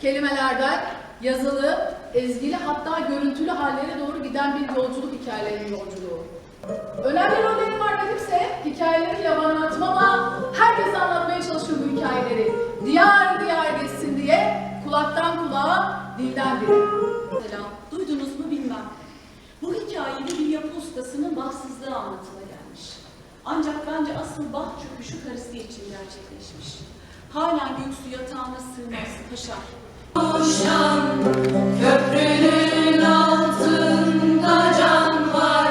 kelimelerden yazılı, ezgili hatta görüntülü hallere doğru giden bir yolculuk hikayelerinin yolculuğu. Önemli rollerim var dedimse hikayeleri yaban atmam ama herkese anlatmaya çalışıyorum bu hikayeleri. Diyar diyar geçsin diye kulaktan kulağa, dilden dile. Selam. Duydunuz mu bilmem. Bu hikayede bir yapı ustasının bahtsızlığı anlatıla gelmiş. Ancak bence asıl baht çöküşü karısı için gerçekleşmiş. Halen göğsü yatağına sığmaz paşa. köprünün altında can var.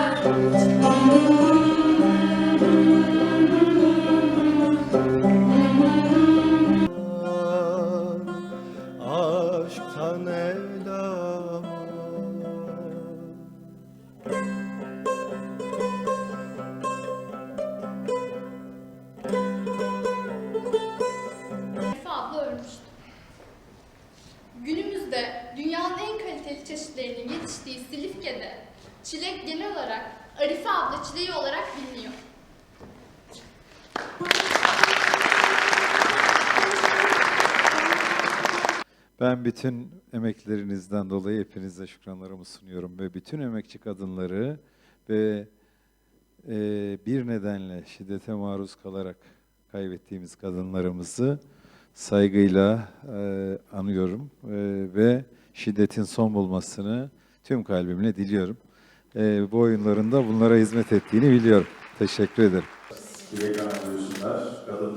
aşktan elam Günümüzde dünyanın en kaliteli çeşitlerinin yetiştiği Silifke'de çilek genel olarak Arife abla çileği olarak biliniyor. Ben bütün emeklerinizden dolayı hepinize şükranlarımı sunuyorum ve bütün emekçi kadınları ve e, bir nedenle şiddete maruz kalarak kaybettiğimiz kadınlarımızı saygıyla e, anıyorum e, ve şiddetin son bulmasını tüm kalbimle diliyorum. E, bu oyunlarında bunlara hizmet ettiğini biliyorum. Teşekkür ederim. Kadın